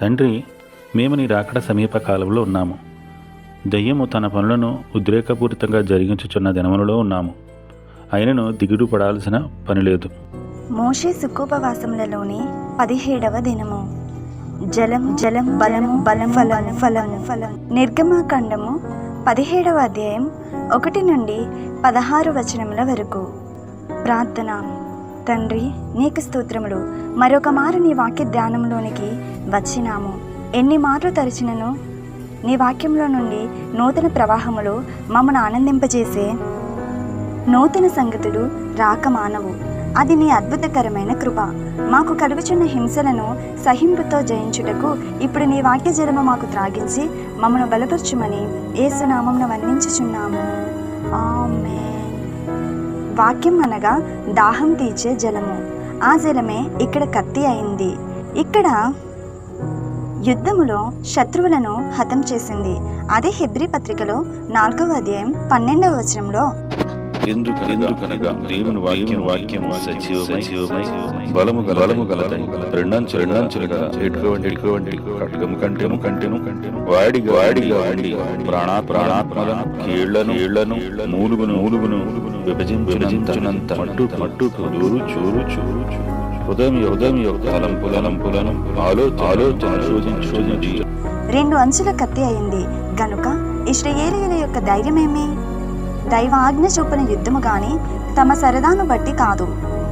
తండ్రి మేము నీ రాకడ సమీప కాలంలో ఉన్నాము. దయ్యము తన పనులను ఉద్రేకపూరితంగా జరిగించుచున్న దినములలో ఉన్నాము. ఆయనను దిగుడు పడాల్సిన పని లేదు. మోషే సుఖోపవాసములలోని పదిహేడవ దినము. జలం జలం బలము బలం ఫలం ఫలం ఫలం నిర్గమాకాండము పదిహేడవ అధ్యాయం ఒకటి నుండి పదహారు వచనముల వరకు. ప్రార్థన. తండ్రి నీకు స్తోత్రములు. మరొక మారు నీ వాక్య ధ్యానంలోనికి వచ్చినాము. ఎన్ని మార్లు తరిచినను? నీ వాక్యంలో నుండి నూతన ప్రవాహములు మమ్మను ఆనందింపజేసే నూతన సంగతులు రాక మానవు. అది నీ అద్భుతకరమైన కృప. మాకు కలుగుచున్న హింసలను సహింపుతో జయించుటకు ఇప్పుడు నీ వాక్య జలము మాకు త్రాగించి మమ్మను బలపరచుమని ఏసునామంను వర్ణించుచున్నాము ఆమె వాక్యం అనగా దాహం తీర్చే జలము. ఆ జలమే ఇక్కడ కత్తి అయింది. ఇక్కడ యుద్ధములో శత్రువులను హతం చేసింది. అదే హెబ్రి పత్రికలో నాలుగవ అధ్యాయం పన్నెండవ వచనంలో ఎందుకనగా దేవుని వాక్యం వాక్యం సజీవమై బలము గల బలము గలదై రెండంచు రెండంచులుగా ఎటువంటి ఎటువంటి ఖడ్గము కంటెను కంటెను వాడిగా వాడిగా వాడి ప్రాణా ప్రాణాత్మలను కీళ్ళను కీళ్ళను మూలుగును మూలుగును విభజించినంత మట్టు మట్టుకు దూరు చూరు చూరు చూరు హృదయం హృదయం యొక్క తలంపు తలంపులను ఆలో ఆలోచన శోధించి శోధించి రెండు అంచుల కత్తి అయింది. గనుక ఇస్రాయేలీయుల యొక్క ధైర్యమేమి? దైవాజ్ఞ చూపిన యుద్ధము గాని తమ సరదాను బట్టి కాదు.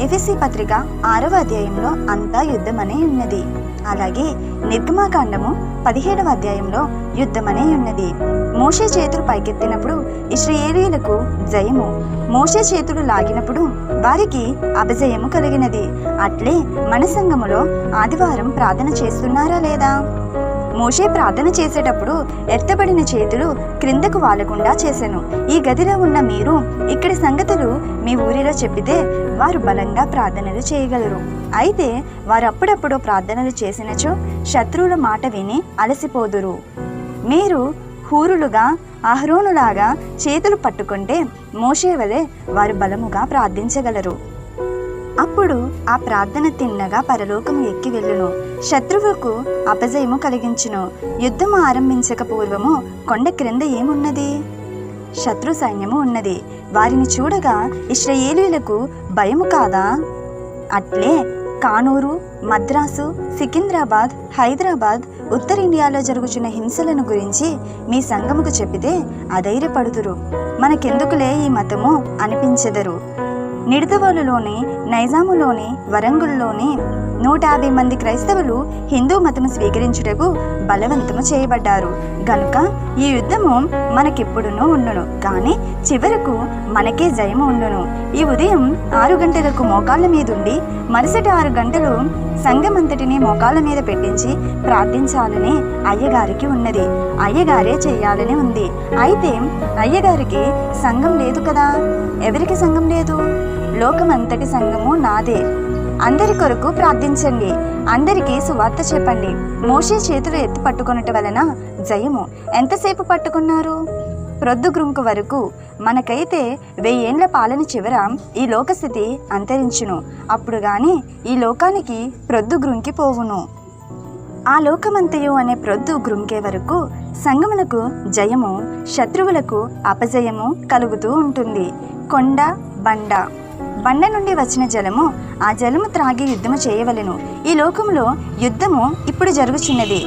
ఎఫెసి పత్రిక ఆరవ అధ్యాయంలో అంతా యుద్ధమనే ఉన్నది. అలాగే నిర్గమాకాండము పదిహేడవ అధ్యాయంలో యుద్ధమనే ఉన్నది. మోషే చేతులు పైకెత్తినప్పుడు ఇస్రాయేలీయులకు జయము. మోషే చేతులు లాగినప్పుడు వారికి అపజయము కలిగినది. అట్లే మన సంఘములో ఆదివారం ప్రార్థన చేస్తున్నారా లేదా? మోషే ప్రార్థన చేసేటప్పుడు ఎత్తబడిన చేతులు క్రిందకు వాలకుండా చేశాను ఈ గదిలో ఉన్న మీరు ఇక్కడి సంగతులు మీ ఊరిలో చెప్పితే వారు బలంగా ప్రార్థనలు చేయగలరు. అయితే వారు అప్పుడప్పుడు ప్రార్థనలు చేసినచో శత్రువుల మాట విని అలసిపోదురు. మీరు హూరులుగా అహరోనులాగా చేతులు పట్టుకుంటే మోషే వలె వారు బలముగా ప్రార్థించగలరు. అప్పుడు ఆ ప్రార్థన తిన్నగా పరలోకం ఎక్కి వెళ్ళును. శత్రువుకు అపజయము కలిగించును. యుద్ధము ఆరంభించక పూర్వము కొండ క్రింద ఏమున్నది? శత్రు సైన్యము ఉన్నది. వారిని చూడగా ఇస్రాయేలీలకు భయము కాదా? అట్లే కానూరు మద్రాసు సికింద్రాబాద్ హైదరాబాద్ ఉత్తర ఇండియాలో జరుగుచున్న హింసలను గురించి మీ సంఘముకు చెబితే అధైర్యపడుదురు. మనకెందుకులే ఈ మతము అనిపించెదరు. నిడదవోలులోని నైజాములోని వరంగల్లోని నూట యాభై మంది క్రైస్తవులు హిందూ మతము స్వీకరించుటకు బలవంతము చేయబడ్డారు. గనుక ఈ యుద్ధము మనకిప్పుడునూ ఉండును. కానీ చివరకు మనకే జయము ఉండును. ఈ ఉదయం ఆరు గంటలకు మోకాళ్ళ మీదుండి మరుసటి ఆరు గంటలు సంఘమంతటిని మోకాళ్ళ మీద పెట్టించి ప్రార్థించాలని అయ్యగారికి ఉన్నది. అయ్యగారే చేయాలని ఉంది. అయితే అయ్యగారికి సంఘం లేదు కదా? ఎవరికి సంఘం లేదు? లోకమంతటి సంఘము నాదే. అందరి కొరకు ప్రార్థించండి. అందరికీ సువార్త చెప్పండి. మోషే చేతులు ఎత్తి పట్టుకొనుట వలన జయము. ఎంతసేపు పట్టుకున్నారు? ప్రొద్దుగ్రుంకు వరకు మనకైతే వెయ్యేండ్ల పాలన చివర ఈ లోకస్థితి అంతరించును. అప్పుడు గాని ఈ లోకానికి ప్రొద్దుగ్రుంకి పోవును. ఆ లోకమంతయు అనే ప్రొద్దు గ్రుంకే వరకు సంగములకు జయము శత్రువులకు అపజయము కలుగుతూ ఉంటుంది. కొండ బండ. బండ నుండి వచ్చిన జలము ఆ జలము త్రాగి యుద్ధము చేయవలెను. ఈ లోకంలో యుద్ధము ఇప్పుడు జరుగుచున్నది.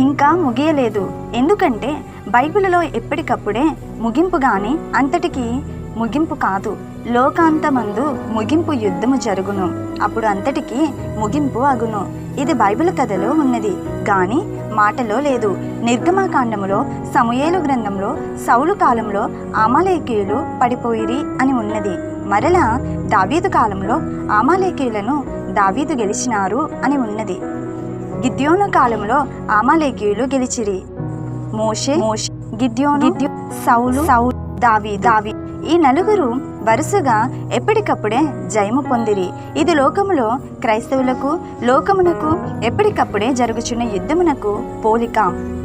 ఇంకా ముగియలేదు. ఎందుకంటే బైబిల్లో ఎప్పటికప్పుడే ముగింపు గాని అంతటికి ముగింపు కాదు. లోకాంతమందు ముగింపు యుద్ధము జరుగును. అప్పుడు అంతటికి ముగింపు అగును. ఇది బైబిల్ కథలో ఉన్నది. గాని మాటలో లేదు. నిర్గమాకాండములో సమయేలు గ్రంథంలో సౌలు కాలంలో అమాలేకీయులు పడిపోయిరి అని ఉన్నది. మరలా దావీదు కాలంలో ఆమాలేకీయులను దావీదు గెలిచినారు అని ఉన్నది. గిద్యోను కాలంలో ఆమాలేకీయులు గెలిచిరి. మోషే మోషే గిద్యోను గిద్యో సౌలు సౌలు దావి దావి ఈ నలుగురు వరుసగా ఎప్పటికప్పుడే జయము పొందిరి. ఇది లోకములో క్రైస్తవులకు లోకమునకు ఎప్పటికప్పుడే జరుగుచున్న యుద్ధమునకు పోలిక.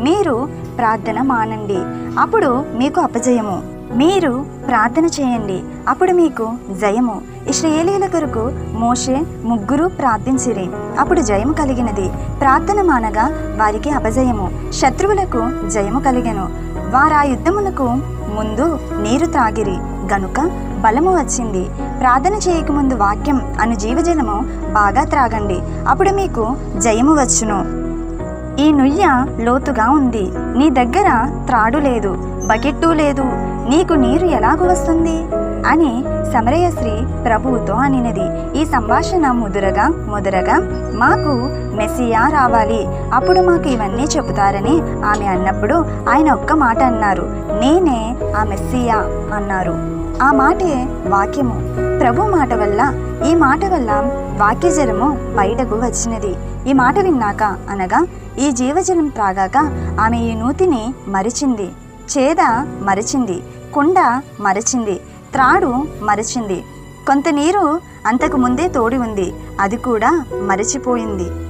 మీరు ప్రార్థన మానండి. అప్పుడు మీకు అపజయము. మీరు ప్రార్థన చేయండి. అప్పుడు మీకు జయము. ఇస్రాయేలీల కొరకు మోషే ముగ్గురు ప్రార్థించిరి. అప్పుడు జయము కలిగినది. ప్రార్థన మానగా వారికి అపజయము. శత్రువులకు జయము కలిగెను. వారా యుద్ధమునకు ముందు నీరు త్రాగిరి. గనుక బలము వచ్చింది. ప్రార్థన చేయకముందు వాక్యం అను జీవజలము బాగా త్రాగండి. అప్పుడు మీకు జయము వచ్చును. ఈ నుయ్య లోతుగా ఉంది. నీ దగ్గర త్రాడు లేదు బకెట్టు లేదు. నీకు నీరు ఎలాగ వస్తుంది? అని సమరయశ్రీ ప్రభువుతో అనినది. ఈ సంభాషణ ముదురగా ముదురగా మాకు మెస్సియా రావాలి. అప్పుడు మాకు ఇవన్నీ చెబుతారని ఆమె అన్నప్పుడు ఆయన ఒక్క మాట అన్నారు. నేనే ఆ మెస్సియా అన్నారు. ఆ మాటే వాక్యము. ప్రభు మాట వల్ల ఈ మాట వల్ల వాక్యజలము బయటకు వచ్చినది. ఈ మాట విన్నాక అనగా ఈ జీవజలం త్రాగాక ఆమె ఈ నూతిని మరిచింది. చేద మరిచింది. కుండ మరిచింది. త్రాడు మరిచింది. కొంత నీరు అంతకు ముందే తోడి ఉంది. అది కూడా మరిచిపోయింది.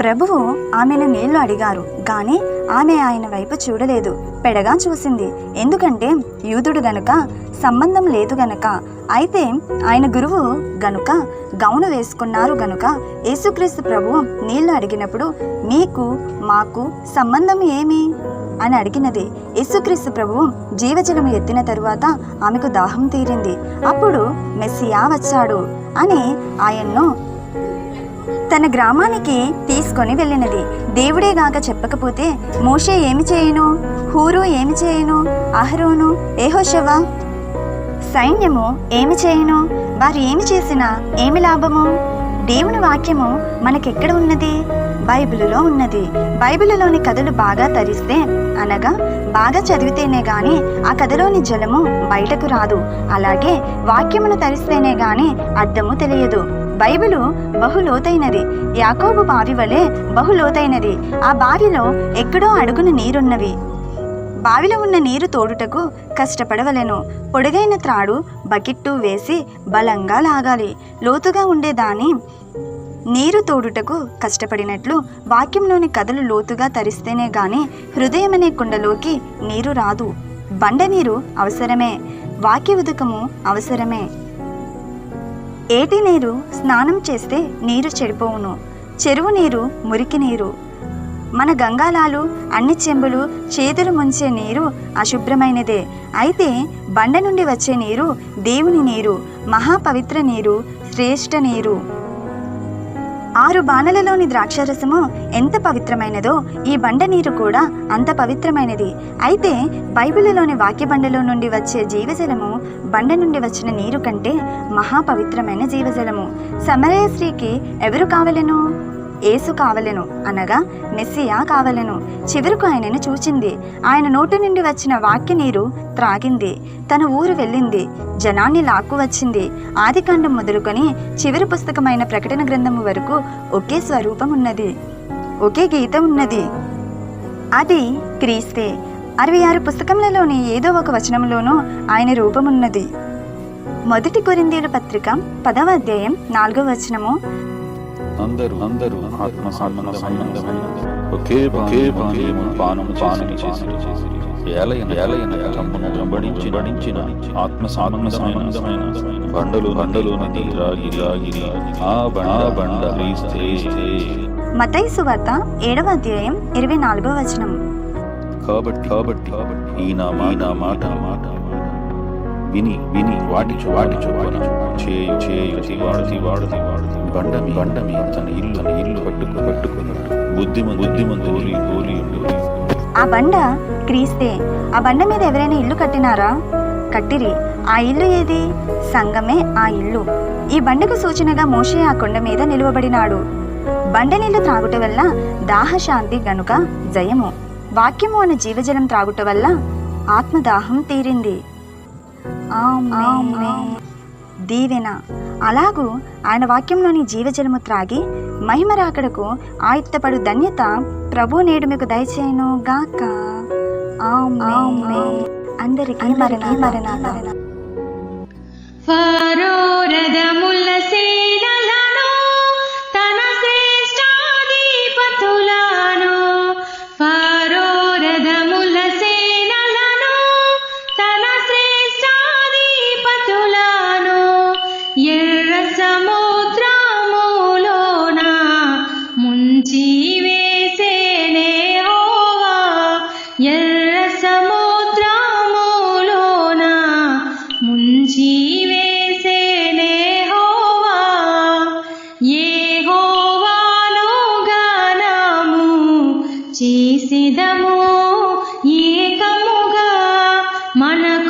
ప్రభువు ఆమెను నీళ్ళు అడిగారు గాని ఆమె ఆయన వైపు చూడలేదు. పెడగా చూసింది. ఎందుకంటే యూదుడు గనుక సంబంధం లేదు గనక అయితే ఆయన గురువు గనుక గౌను వేసుకున్నారు గనుక యేసుక్రీస్తు ప్రభువు నీళ్ళు అడిగినప్పుడు మీకు మాకు సంబంధం ఏమి? అని అడిగినది. యేసుక్రీస్తు ప్రభువు జీవజలము ఎత్తిన తరువాత ఆమెకు దాహం తీరింది. అప్పుడు మెస్సియా వచ్చాడు అని ఆయన్ను తన గ్రామానికి తీసుకొని వెళ్ళినది. దేవుడేగాక చెప్పకపోతే మోషే ఏమి చేయను? హూరు ఏమి చేయను? అహరోను? ఏహోషవ సైన్యము ఏమి చేయను? వారు ఏమి చేసినా ఏమి లాభము? దేవుని వాక్యము మనకెక్కడ ఉన్నది? బైబిలులో ఉన్నది. బైబిలులోని కథలు బాగా తరిస్తే అనగా బాగా చదివితేనే గాని ఆ కథలోని జలము బయటకు రాదు. అలాగే వాక్యమును తరిస్తేనే గాని అర్థము తెలియదు. బైబిలు బహు లోతైనది యాకోబు బావి వలె బహు లోతైనది ఆ బావిలో ఎక్కడో అడుగున నీరున్నవి. బావిలో ఉన్న నీరు తోడుటకు కష్టపడవలెను. పొడుగైన త్రాడు బకెట్టు వేసి బలంగా లాగాలి. లోతుగా ఉండేదాని నీరు తోడుటకు కష్టపడినట్లు వాక్యంలోని కథలు లోతుగా తరిస్తేనే గాని హృదయమనే కుండలోకి నీరు రాదు. బండ నీరు అవసరమే. వాక్య ఉదకము అవసరమే. ఏటి నీరు? స్నానం చేస్తే నీరు చెడిపోవును. చెరువు నీరు మురికి నీరు. మన గంగాలాలు అన్ని చెంబులు చేతులు ముంచే నీరు అశుభ్రమైనదే. అయితే బండ నుండి వచ్చే నీరు దేవుని నీరు మహాపవిత్ర నీరు శ్రేష్ఠ నీరు. ఆరు బాణలలోని ద్రాక్షరసము ఎంత పవిత్రమైనదో ఈ బండ నీరు కూడా అంత పవిత్రమైనది. అయితే బైబిల్లోని వాక్యబండలో నుండి వచ్చే జీవజలము బండ నుండి వచ్చిన నీరు కంటే మహాపవిత్రమైన జీవజలము. సమరయ స్త్రీకి ఎవరు కావలెను? ఏసు కావలెను అనగా మెస్సియా కావలెను. చివరకు ఆయనను చూచింది. ఆయన నోటి నుండి వచ్చిన వాక్య నీరు త్రాగింది. తన ఊరు వెళ్ళింది. జనాన్ని లాక్కు వచ్చింది. ఆదికాండం మొదలుకొని చివరి పుస్తకమైన ప్రకటన గ్రంథము వరకు ఒకే స్వరూపం ఉన్నది. ఒకే గీత ఉన్నది. అది క్రీస్తే. అరవై ఆరు పుస్తకములలోని ఏదో ఒక వచనంలోనూ ఆయన రూపమున్నది. మొదటి కొరిందీల పత్రిక పదవ అధ్యాయం నాలుగో వచనము అందరూ అందరూ ఆత్మ సంబంధమైన ఒకే ఒకే పానీయము పానము పానము చేసి ఏలయన ఏలయన తమ్మును వెంబడించి నడించిన ఆత్మ సంబంధమైన బండలు బండలు నది రాగి రాగి ఆ బండ బండ. మతయి సువార్త ఏడవ అధ్యాయం ఇరవై నాలుగవ వచనం. కాబట్టి కాబట్టి ఈ నా మాట మాట విని విని వాటి చు వాటి చొప్పున చేయు చేయు వాడుతి వాడుతి వాడుతి బండమి బండమి తన ఇల్లు తన ఇల్లు కట్టుకు కట్టుకున్నట్టు బుద్ధిమంతు బుద్ధిమంతు ఓలి ఓలి ఉండు. ఆ బండ క్రీస్తే ఆ బండ మీద ఎవరైనా ఇల్లు కట్టినారా? కట్టిరి. ఆ ఇల్లు ఏది? సంగమే ఆ ఇల్లు. ఈ బండకు సూచనగా మోషే ఆ కొండ మీద నిలువబడినాడు. బండ నీళ్ళు త్రాగుట వల్ల దాహశాంతి గనుక జయము. వాక్యము అనే జీవజలం త్రాగుట వల్ల ఆత్మదాహం తీరింది. దీవెన. అలాగూ ఆయన వాక్యంలోని జీవజలము త్రాగి మహిమ రాకడకు ఆయుత్తపడు ధన్యత ప్రభు నేడు మీకు దయచేయను గాక. అందరికీ మరణ మరణ సేనల मन